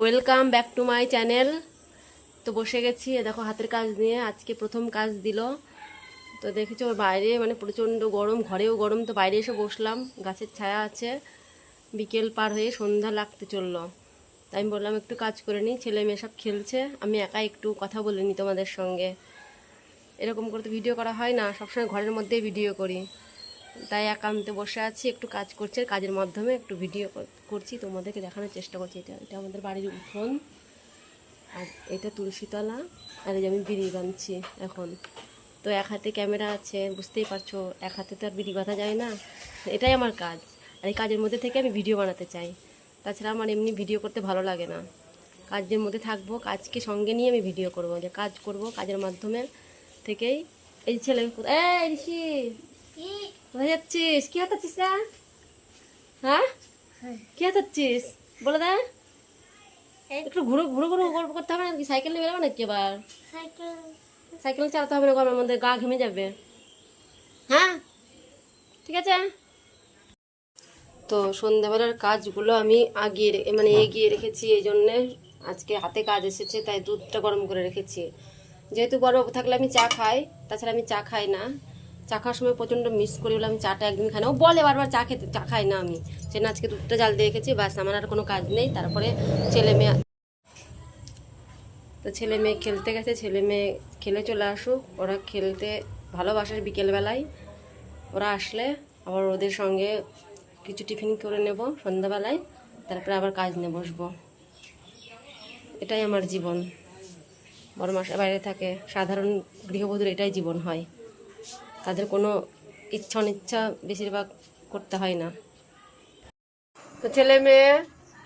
Welcome back to my channel তো বসে গেছি দেখো হাতের কাজ নিয়ে, আজকে প্রথম কাজ দিল। তো দেখেছ ওর বাইরে মানে প্রচণ্ড গরম, ঘরেও গরম, তো বাইরে এসে বসলাম। গাছের ছায়া আছে, বিকেল পার হয়ে সন্ধ্যা লাগতে চলল। তাই আমি বললাম, একটু কাজ করে নিই, ছেলে মেয়ে সব খেলছে, আমি একা একটু কথা বলে নিই তোমাদের সঙ্গে। এরকম করে তো ভিডিও করা হয় না, সবসময় ঘরের মধ্যেই ভিডিও করি। তাই একান্তে বসে আছি, একটু কাজ করছি কাজের মাধ্যমে একটু ভিডিও করছি। তোমাদেরকে দেখানোর চেষ্টা করছি। এটা এটা আমাদের বাড়ির উঠোন। আর এটা তুলসীতলা। আর এই যে আমি বিড়ি বানছি এখন। তো এক হাতে ক্যামেরা আছে, বুঝতেই পারছ, এক হাতে তো আর বিড়ি বাঁধা যায় না। এটাই আমার কাজ। আর এই কাজের মধ্যে থেকে আমি ভিডিও বানাতে চাই। তাছাড়া আমার এমনি ভিডিও করতে ভালো লাগে না। কাজের মধ্যে থাকব, কাজকে সঙ্গে নিয়ে আমি ভিডিও করব। যে কাজ করব, কাজের মাধ্যমে থেকেই। এই ছেলে, এই ঋষি। কোথায় যাচ্ছিস কি হাতাচ্ছিস না? হ্যাঁ? কি হাতাচ্ছিস? বলে দে। একটু ঘুরো ঘুরো ঘুরো গল্প করতে হবে নাকি সাইকেল নিয়ে বেরোবে নাকি এবার সাইকেল। চালাতে হবে না গরমের মধ্যে গা ঘেমে যাবে। হ্যাঁ? ঠিক আছে? তো সন্ধ্যাবেলার কাজগুলো আমি আগিয়ে মানে এগিয়ে রেখেছি এই জন্যে। আজকে হাতে কাজ এসেছে তাই দুধটা গরম করে রেখেছি। যেহেতু গরম থাকলে আমি চা খাই তাছাড়া আমি চা খাই না। চা খাওয়ার সময় প্রচণ্ড মিস করি বলে আমি চাটা একদিন খাই না। ও বলে বারবার চা খেতে, চা খাই না আমি। সেজন্য আজকে দুধটা জাল দিয়ে রেখেছি ব্যাস, আমার আর কোনো কাজ নেই। তারপরে ছেলে মেয়ে তো ছেলে মেয়ে খেলতে গেছে, ছেলে মেয়ে খেলে চলে আসুক। ওরা খেলতে ভালোবাসে বিকেলবেলায়। ওরা আসলে আবার ওদের সঙ্গে কিছু টিফিন করে নেব সন্ধ্যাবেলায়। তারপরে আবার কাজ নিয়ে বসবো। এটাই আমার জীবন। বড় মাসে বাইরে থাকে। সাধারণ গৃহবধূর এটাই জীবন হয়। তাদের কোনো ইচ্ছা অনিচ্ছা বেশিরভাগ করতে হয় না। তো ছেলে মেয়ে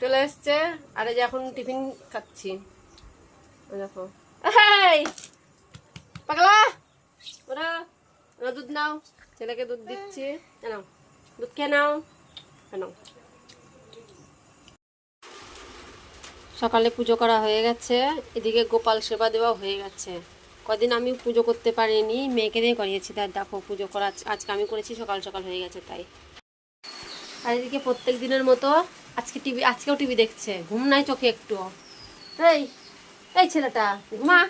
চলে এসছে আর এই যে এখন টিফিন খাচ্ছি। দেখো। পাগলা! ওরা ওরা দুধ নাও। ছেলেকে দুধ দিচ্ছি। নাও। দুধ খেয়ে নাও। নাও। সকালে পুজো করা হয়ে গেছে। এদিকে গোপাল সেবা দেওয়া হয়ে গেছে। কদিন আমি পুজো করতে পারিনি মেয়েকে দিয়ে করিয়েছি তার দেখো পুজো করা আজকে আমি করেছি সকাল সকাল হয়ে গেছে তাই। আর এদিকে প্রত্যেক দিনের মতো আজকে টিভি আজকেও টিভি দেখছে ঘুম নাই চোখে একটু। এই এই ছেলেটা ঘুমা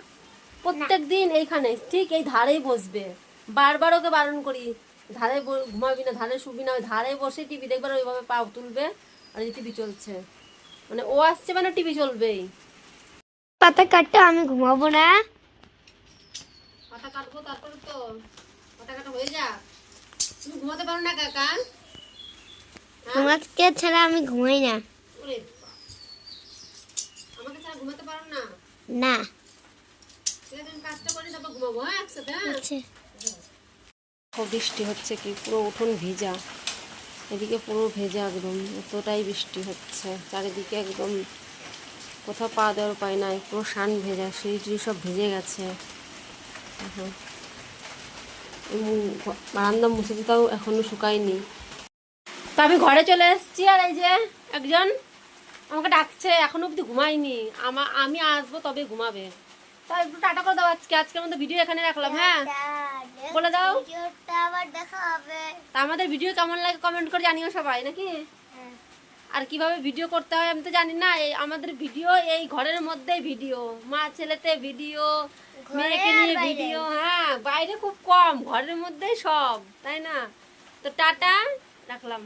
প্রত্যেক দিন এইখানে ঠিক এই ধারেই বসবে। বারবার ওকে বারণ করি ধারে ঘুমাবি না ধারে শুবি না ওই ধারে বসে টিভি দেখবে আর ওইভাবে পা তুলবে আর এই টিভি চলছে। মানে ও আসছে মানে টিভি চলবেই। পাতা কাটতে আমি ঘুমাবো না। পাতা কাটবো তারপরে তো পাতা কাটা হয়ে যা তুমি ঘুমাতে পারো না কাকা? তোমাকে ছাড়া আমি ঘুমাই না। আমাকে ছাড়া ঘুমাতে পারো না? না। হ্যাঁ হ্যাঁ? আচ্ছা। খুব বৃষ্টি হচ্ছে কি পুরো উঠোন ভেজা। এদিকে পুরো ভেজা একদম এতটাই বৃষ্টি হচ্ছে। চারিদিকে একদম কোথাও পা দেওয়ার উপায় নাই পুরো শান ভেজা সিঁড়ি সব ভেজে গেছে। এখন বারান্দা মুছেছি তাও এখনও শুকায়নি। তো আমি ঘরে চলে এসেছি আর এই যে একজন আমাকে ডাকছে এখনও অব্দি ঘুমায়নি। আমা আমি আসব তবে ঘুমাবে। তা একটু টাটা করে দাও আজকে আজকের মধ্যে ভিডিও এখানে রাখলাম হ্যাঁ? বলে দাও। তা আমাদের ভিডিও কেমন লাগে কমেন্ট করে জানিও সবাই নাকি? আর কীভাবে ভিডিও করতে হয় আমি তো জানি না এই আমাদের ভিডিও এই ঘরের মধ্যেই ভিডিও মা ছেলেতে ভিডিও মেয়েকে নিয়ে ভিডিও হ্যাঁ বাইরে খুব কম ঘরের মধ্যেই সব তাই না? তো টাটা রাখলাম।